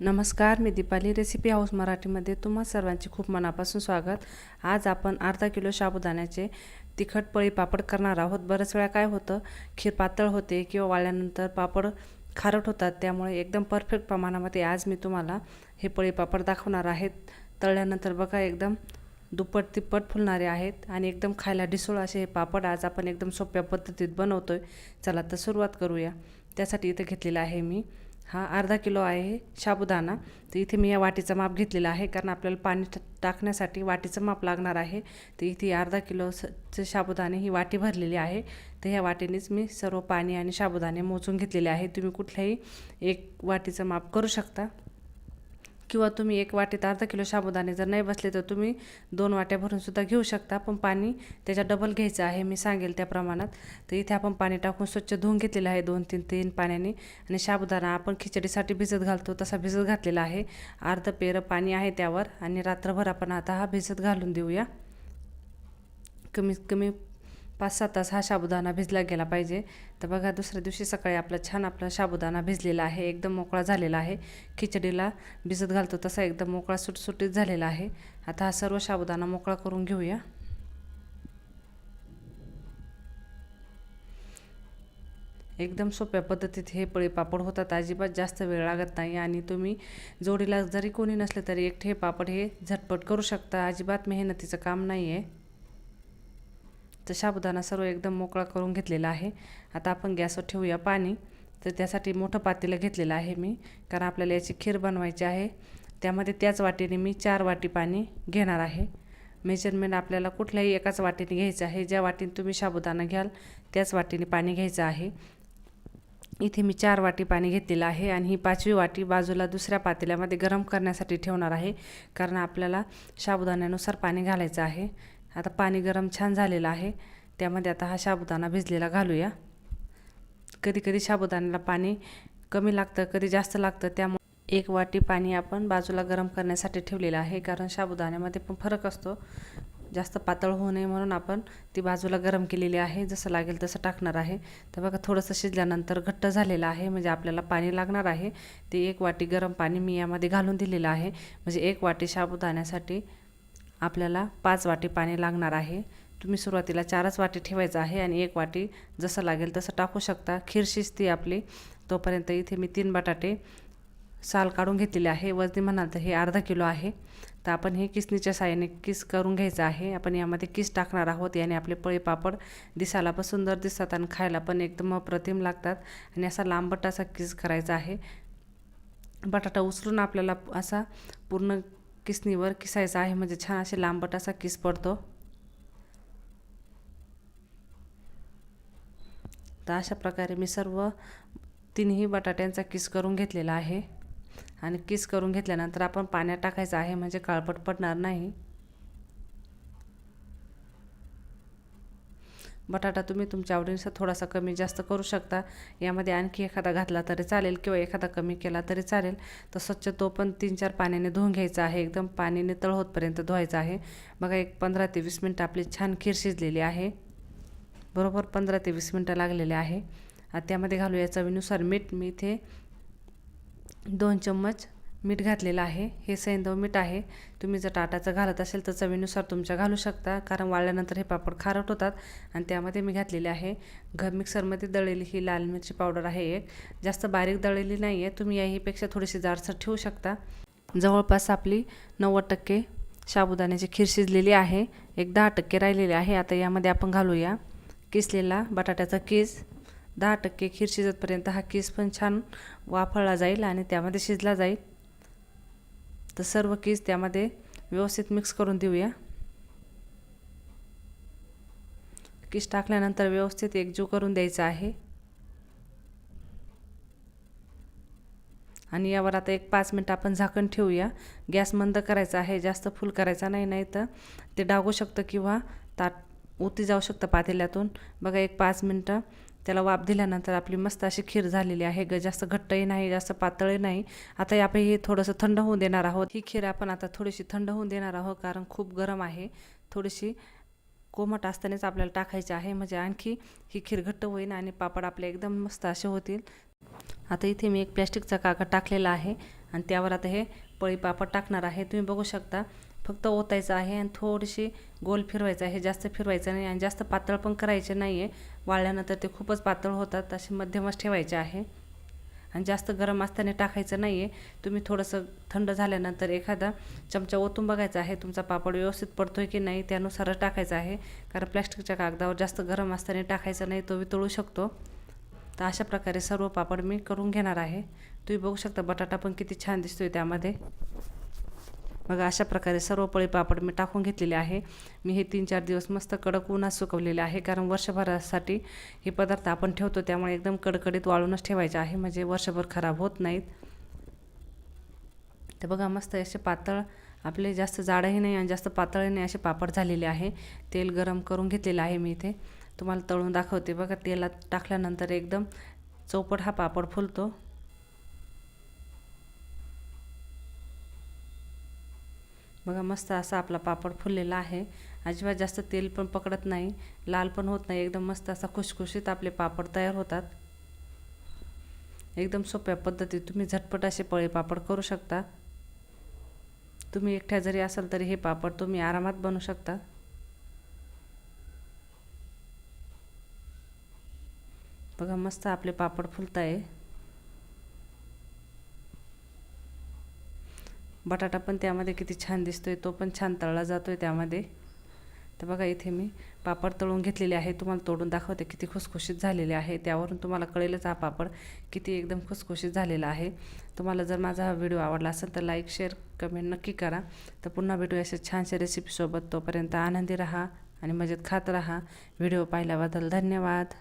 नमस्कार मी Deepali recipe house मराठीमध्ये तुम्हा सर्वांचे खूप मनापासून स्वागत. आज आपण अर्धा किलो साबुदाण्याचे तिखट पळी पापड करणार आहोत. बऱ्याच वेळा काय होतं खीर पातळ होते किंवा वाळल्यानंतर पापड खारट होतात त्यामुळे एकदम परफेक्ट प्रमाणामध्ये आज मी तुम्हाला हे पळी पापड दाखवणार आहेत तळल्यानंतर बघा एकदम दुप्पट तिप्पट फुलणारे आहेत आणि एकदम खायला ढिसूळ असे हे पापड आज आपण एकदम सोप्या पद्धतीत बनवतो आहे चला तर सुरुवात करूया. त्यासाठी इथं घेतलेलं आहे मी हा अर्धा किलो आहे साबुदाणा तर इथे मी या वाटीचं माप घेतलेलं आहे कारण आपल्याला पाणी टाकण्यासाठी वाटीचं माप लागणार आहे. तर इथे अर्धा किलो चे साबुदाणे ही वाटी भरलेली आहे. तर ह्या वाटीनेच मी सर्व पाणी आणि साबुदाणे मोजून घेतलेले आहे. तुम्ही कुठल्याही एक वाटीचं माप करू शकता. किंवा तुम्ही एक वाटीत अर्धा किलो साबुदाणे जर नाही बसले तर तुम्ही दोन वाट्या भरून सुद्धा घेऊ शकता. पण पाणी त्याच्या डबल घ्यायचं आहे मी सांगेल त्या प्रमाणात. तर इथे आपण पाणी टाकून स्वच्छ धुवून घेतलेलं आहे दोन तीन तीन पाण्याने. आणि साबुदाणा आपण खिचडीसाठी भिजत घालतो तसा भिजत घातलेला आहे. अर्ध पेरं पाणी आहे त्यावर. आणि रात्रभर आपण आता हा भिजत घालून देऊया. कमीत कमी पाच सात तास हा साबुदाणा भिजला गेला पाहिजे. तर बघा दुसऱ्या दिवशी सकाळी आपला छान आपला साबुदाणा भिजलेला आहे. एकदम मोकळा झालेला आहे. खिचडीला भिजत घालतो तसा एकदम मोकळा सुटसुटीत झालेला आहे. आता हा सर्व साबुदाणा मोकळा करून घेऊया. एकदम सोप्या पद्धतीत हे पळी पापड होतात. अजिबात जास्त वेळ लागत नाही आणि तुम्ही जोडीला जरी कोणी नसले तरी एकटे हे पापड हे झटपट करू शकता. अजिबात मेहनतीचं काम नाही आहे तर साबुदाणा सर्व एकदम मोकळा करून घेतलेला आहे. आता आपण गॅसवर ठेवूया पाणी. तर त्यासाठी मोठं पातेलं घेतलेलं आहे मी कारण आपल्याला याची खीर बनवायची आहे. त्यामध्ये त्याच वाटीने मी चार वाटी पाणी घेणार आहे. मेजरमेंट आपल्याला कुठल्याही एकाच वाटीने घ्यायचं आहे. ज्या वाटीने तुम्ही साबुदाणा घ्याल त्याच वाटीने पाणी घ्यायचं आहे. इथे मी चार वाटी पाणी घेतलेलं आहे आणि ही पाचवी वाटी बाजूला दुसऱ्या पातेल्यामध्ये गरम करण्यासाठी ठेवणार आहे कारण आपल्याला साबुदाण्यानुसार पाणी घालायचं आहे. आता पाणी गरम छान झालेलं आहे. त्यामध्ये आता हा साबुदाणा भिजलेला घालूया. कधी कधी साबुदाण्याला पाणी कमी लागतं कधी जास्त लागतं. त्यामुळे एक वाटी पाणी आपण बाजूला गरम करण्यासाठी ठेवलेलं आहे. कारण साबुदाण्यामध्ये पण फरक असतो. जास्त पातळ होऊ नये म्हणून आपण ती बाजूला गरम केलेली आहे. जसं लागेल तसं टाकणार आहे. तर बघा थोडंसं शिजल्यानंतर घट्ट झालेलं आहे. म्हणजे आपल्याला पाणी लागणार आहे. ते एक वाटी गरम पाणी मी यामध्ये घालून दिलेलं आहे. म्हणजे एक वाटी साबुदाण्यासाठी आपल्याला पाच वाटी पाणी लागणार आहे. तुम्ही सुरुवातीला चारच वाटी ठेवायचं आहे आणि एक वाटी जसं लागेल तसं टाकू शकता. खीर शिजते आपली. तोपर्यंत इथे मी तीन बटाटे साल काढून घेतलेले आहे. वजनी म्हणाल तर हे अर्धा किलो आहे. तर आपण हे किसनीच्या साह्याने किस करून घ्यायचं आहे. आपण यामध्ये किस टाकणार आहोत. याने आपले पळे पापड दिसायला पण सुंदर दिसतात आणि खायला पण एकदम अप्रतिम लागतात. आणि असा लांबट असा किस करायचा आहे. बटाटा उचलून आपल्याला असा पूर्ण किसनीवर किसायचा आहे म्हणजे छान असे लांबट असा किस पडतो. तर अशा प्रकारे मी सर्व तिन्ही बटाट्यांचा किस करून घेतलेला आहे. आणि किस करून घेतल्यानंतर आपण पाण्यात टाकायचं आहे म्हणजे काळपट पडणार नाही. बटाटा तुम्ही तुमच्या आवडीनुसार थोडासा कमी जास्त करू शकता. यामध्ये आणखी एखादा घातला तरी चालेल किंवा एखादा कमी केला तरी चालेल. तर स्वच्छ तो पण तीन चार पाण्याने धुवून घ्यायचा आहे. एकदम पाण्याने तळ होतपर्यंत धुवायचा आहे. बघा एक पंधरा ते वीस मिनटं आपली छान खीर शिजलेली आहे. बरोबर पंधरा ते वीस मिनटं लागलेले आहे. त्यामध्ये घालूया चवीनुसार मीठ. मी इथे दोन चम्मच मीठ घातलेलं आहे. हे सैंदव मीठ आहे. तुम्ही जर टाटाचं घालत असेल तर चवीनुसार तुमच्या घालू शकता कारण वाळल्यानंतर हे पापड खारट होतात आणि त्यामध्ये मी घातलेले आहे. घ मिक्सरमध्ये दळलेली ही लाल मिरची पावडर आहे एक. जास्त बारीक दळलेली नाही आहे. तुम्ही याहीपेक्षा थोडीशी जाडसर ठेवू शकता. जवळपास आपली नव्वद टक्के साबुदाण्याची खीर शिजलेली आहे. एक दहा टक्के राहिलेली आहे. आता यामध्ये आपण घालूया किसलेला बटाट्याचा किस. दहा टक्के खीर शिजतपर्यंत हा किस पण छान वाफळला जाईल आणि त्यामध्ये शिजला जाईल. तर सर्व केस त्यामध्ये व्यवस्थित मिक्स करून देऊया. केस टाकल्यानंतर व्यवस्थित एकजीव करून द्यायचा आहे. आणि यावर आता एक पाच मिनटं आपण झाकण ठेवूया. गॅस मंद करायचा आहे जास्त फुल करायचा नाही नाही तर ते डागू शकतं किंवा ताट उती जाऊ शकतं पातेल्यातून. बघा एक पाच मिनटं त्याला वाफ दिल्यानंतर आपली मस्त अशी खीर झालेली आहे. ग जास्त घट्टही नाही जास्त पातळही नाही. आता आपण हे थोडंसं थंड होऊन देणार आहोत. ही खीर आपण आता थोडीशी थंड होऊन देणार आहोत कारण खूप गरम आहे. थोडीशी कोमट असतानाच आपल्याला टाकायचे आहे. म्हणजे आणखी ही खीर घट्ट होईल आणि पापड आपले एकदम मस्त असे होतील. आता इथे मी एक प्लॅस्टिकचा कागद टाकलेला आहे आणि त्यावर आता हे पळी पापड टाकणार आहे. तुम्ही बघू शकता. फक्त ओतायचं आहे आणि थोडीशी गोल फिरवायचं आहे. जास्त फिरवायचं नाही आणि जास्त पातळ पण करायचे नाही आहे वाळल्यानंतर ते खूपच पातळ होतात. असे मध्यमच ठेवायचे आहे. आणि जास्त गरम असताना टाकायचं नाही आहे तुम्ही थोडंसं थंड झाल्यानंतर एखादा चमचा ओतून बघायचा आहे. तुमचा पापड व्यवस्थित पडतो आहे की नाही त्यानुसारच टाकायचा आहे. कारण प्लॅस्टिकच्या कागदावर जास्त गरम असताना टाकायचं नाही तो वितळू शकतो. तर अशा प्रकारे सर्व पापड मी करून घेणार आहे. तुम्ही बघू शकता बटाटा पण किती छान दिसतो आहे त्यामध्ये. बघा अशा प्रकारे सर्व पळी पापड मी टाकून घेतलेले आहे. मी हे तीन चार दिवस मस्त कडक उन्हात सुकवलेले आहे कारण वर्षभरासाठी हे पदार्थ आपण ठेवतो त्यामुळे एकदम कडकडीत वाळूनच ठेवायचे आहे. म्हणजे वर्षभर खराब होत नाहीत. तर बघा मस्त असे पातळ आपले जास्त जाडही नाही आणि जास्त पातळही नाही असे पापड झालेले आहे. तेल गरम करून घेतलेलं आहे मी इथे. तुम्हाला तळून दाखवते. बघा तेलात टाकल्यानंतर एकदम चौपट हा पापड फुलतो. बघा मस्त असा आपला पापड फुललेला आहे. अजिबात जास्त तेल पण पकडत नाही लाल पण होत नाही. एकदम मस्त असा खुशखुशीत आपले पापड तयार होतात. एकदम सोप्या पद्धतीत तुम्ही झटपट असे पळे पापड करू शकता. तुम्ही एकट्या जरी असाल तरी हे पापड तुम्ही आरामात बनवू शकता. बघा मस्त आपले पापड फुलत आहे बटाटा पण त्यामध्ये किती छान दिसतो आहे तो पण छान तळला जातो आहे त्यामध्ये. तर बघा इथे मी पापड तळून घेतलेले आहे. तुम्हाला तोडून दाखवते किती खुसखुशीत झालेले आहे. त्यावरून तुम्हाला कळेलच हा पापड किती एकदम खुसखुशीत झालेला आहे. तुम्हाला जर माझा हा व्हिडिओ आवडला असेल तर लाईक शेअर कमेंट नक्की करा. तर पुन्हा भेटू अशा छानशा रेसिपीसोबत तोपर्यंत आनंदी राहा आणि मजेत खात राहा. व्हिडिओ पाहिल्याबद्दल धन्यवाद.